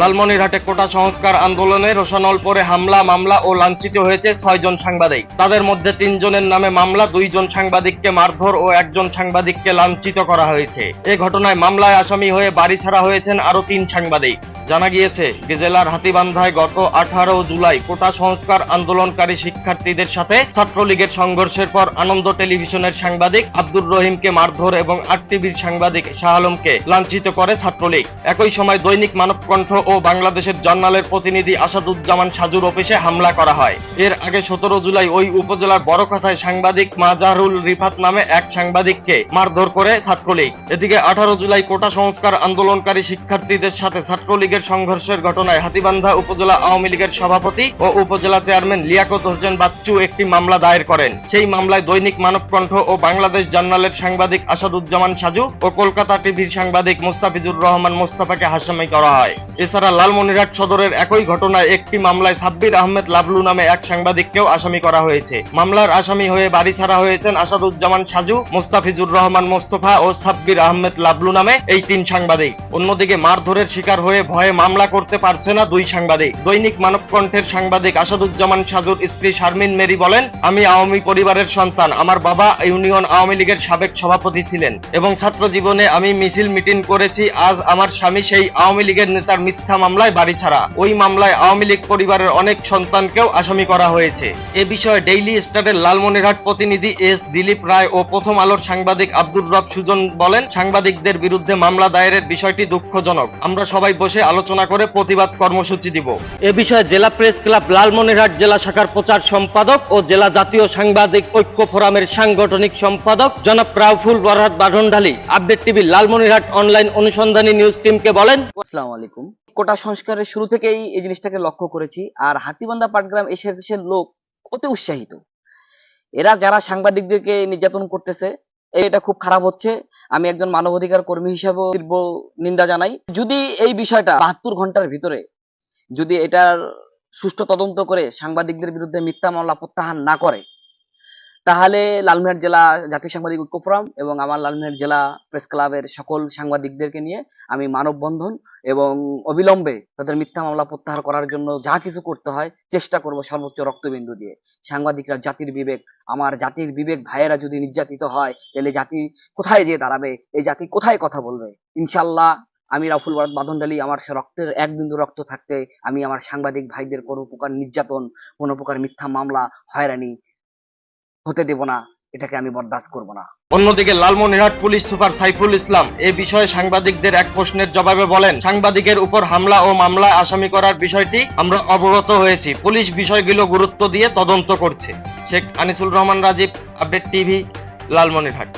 লালমনিরহাটে কোটা সংস্কার আন্দোলনে রোশানল পরে হামলা, মামলা ও লাঞ্ছিত হয়েছে ছয়জন সাংবাদিক। তাদের মধ্যে তিনজনের নামে মামলা, দুইজন সাংবাদিককে মারধর ও একজন সাংবাদিককে লাঞ্ছিত করা হয়েছে। এ ঘটনায় মামলায় আসামি হয়ে বাড়ি ছাড়া হয়েছেন আরও তিন সাংবাদিক। জানা গিয়েছে জেলার হাতিবান্ধায় গত আঠারো জুলাই কোটা সংস্কার আন্দোলনকারী শিক্ষার্থীদের সাথে ছাত্রলীগের সংঘর্ষের পর আনন্দ টেলিভিশনের সাংবাদিক আব্দুর রহিমকে মারধর এবং আর টিভির সাংবাদিক শাহ আলমকে লাঞ্ছিত করে ছাত্রলীগ। একই সময় দৈনিক মানবকণ্ঠ ও বাংলাদেশের জার্নালের প্রতিনিধি আসাদুজ্জামান সাজুর অফিসে হামলা করা হয়। এর আগে সতেরো জুলাই ওই উপজেলার বড় কথায় সাংবাদিক মাজারুল রিফাত নামে এক সাংবাদিককে মারধর করে ছাত্রলীগ। এদিকে আঠারো জুলাই কোটা সংস্কার আন্দোলনকারী শিক্ষার্থীদের সাথে ছাত্রলীগের সংঘর্ষের ঘটনায় হাতিবান্ধা উপজেলা আওয়ামী লীগের সভাপতি ও উপজেলা চেয়ারম্যান লিয়াকত হোসেন বাচ্চু একটি মামলা দায়ের করেন। সেই মামলায় দৈনিক মানবকণ্ঠ ও বাংলাদেশ জার্নালের সাংবাদিক আসাদুজ্জামান সাজু ও কলকাতা টিভির সাংবাদিক মোস্তাফিজুর রহমান মোস্তাফাকে হাসামি করা হয়। এছাড়া লালমনিরহাট সদরের একই ঘটনায় একটি মামলায় সাব্বির আহমেদ লাবলু নামে এক সাংবাদিককেও আসামি করা হয়েছে। মামলার আসামি হয়ে বাড়ি ছাড়া হয়েছেন আসাদুজ্জামান সাজু, মোস্তাফিজুর রহমান মোস্তফা ও সাব্বির আহমেদ লাবলু নামে এই তিন সাংবাদিক। অন্যদিকে মারধরের শিকার হয়ে ভয়ে মামলা করতে পারছে না দুই সাংবাদিক। দৈনিক মানবকণ্ঠের সাংবাদিক আসাদুজ্জামান সাজুর স্ত্রী শারমিন মেরি বলেন, আমি আওয়ামী পরিবারের সন্তান। আমার বাবা ইউনিয়ন আওয়ামী লীগের সাবেক সভাপতি ছিলেন এবং ছাত্র জীবনে আমি মিছিল মিটিং করেছি। আজ আমার স্বামী সেই আওয়ামী লীগের নেতার মিথ্যা মামলায় বাড়ি ছাড়া। ওই মামলায় আওয়ামী লীগ পরিবারের অনেক সন্তানকেও আসামি করা হয়েছে। এ বিষয়ে ডেইলি স্টারের লালমনিরহাট প্রতিনিধি এস দিলীপ রায় ও প্রথম আলোর সাংবাদিক আব্দুর রব সুজন বলেন, সাংবাদিকদের বিরুদ্ধে মামলা দায়েরের বিষয়টি দুঃখজনক। আমরা সবাই বসে আলোচনা করে প্রতিবাদ কর্মসূচি দিব। এ বিষয়ে জেলা প্রেস ক্লাব লালমনিরহাট জেলা শাখার প্রচার সম্পাদক ও জেলা জাতীয় সাংবাদিক ঐক্য ফোরামের সাংগঠনিক সম্পাদক জনাব রাউফুল বরহাত বাঢনঢালি আপডেট টিভি লালমনিরহাট অনলাইন অনুসন্ধানী নিউজ টিমকে বলেন আসসালামু আলাইকুম। কোটা সংস্কারের শুরু থেকেই এই জিনিসটাকে লক্ষ্য করেছি আর হাতিবান্ধা পাটগ্রাম এসে দেশের লোক অতি উৎসাহিত। এরা যারা সাংবাদিকদেরকে নির্যাতন করতেছে এটা খুব খারাপ হচ্ছে। আমি একজন মানবাধিকার কর্মী হিসাবে তীব্র নিন্দা জানাই। যদি এই বিষয়টা বাহাত্তর ঘণ্টার ভিতরে যদি এটার সুষ্ঠু তদন্ত করে সাংবাদিকদের বিরুদ্ধে মিথ্যা মামলা প্রত্যাহার না করে তাহলে লালমিহাট জেলা জাতীয় সাংবাদিক ঐক্য ফোরাম এবং আমার লালমিহাট জেলা প্রেস ক্লাবের সকল সাংবাদিকদেরকে নিয়ে আমি মানববন্ধন এবং অবিলম্বে তাদের মিথ্যা মামলা প্রত্যাহার করার জন্য যা কিছু করতে হয় চেষ্টা করব সর্বোচ্চ রক্তবিন্দু দিয়ে। সাংবাদিকরা জাতির বিবেক, আমার জাতির বিবেক ভাইয়েরা যদি নির্যাতিত হয়, তাহলে জাতি কোথায় যেয়ে দাঁড়াবে? এই জাতি কোথায় কথা বলবে? ইনশাল্লাহ আমি রাফুল বাদ বাঁধনডালি, আমার রক্তের এক বিন্দু রক্ত থাকতে আমি আমার সাংবাদিক ভাইদের কোনো প্রকার নির্যাতন, কোনো প্রকার মিথ্যা মামলা হয়রানি হতে দেব না, এটাকে আমি বরদাস্ত করব না। অন্যদিকে লালমনিরহাট পুলিশ সুপার সাইফুল ইসলাম এ বিষয়ে সাংবাদিকদের এক প্রশ্নের জবাবে বলেন, সাংবাদিকের উপর হামলা ও মামলা আসামি করার বিষয়টি আমরা অবগত হয়েছি। পুলিশ বিষয়গুলো গুরুত্ব দিয়ে তদন্ত করছে। Sheikh Anisul Rahman Rajib, update TV Lalmonirhat